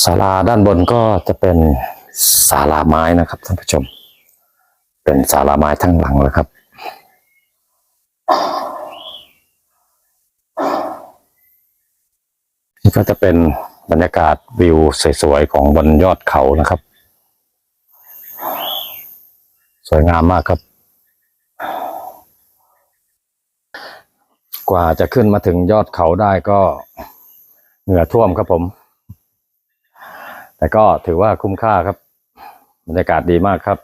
ศาลาด้านบนก็จะเป็นศาลาไม้นะครับท่านผู้ชม เป็นศาลาไม้ทั้งหลังเลยครับ นี่ก็จะเป็นบรรยากาศวิวสวยๆของบนยอดเขานะครับ สวยงามมากครับ กว่าจะขึ้นมาถึงยอดเขาได้ก็เหงื่อท่วมครับผม แต่ก็ถือว่าคุ้มค่าครับบรรยากาศดีมากครับ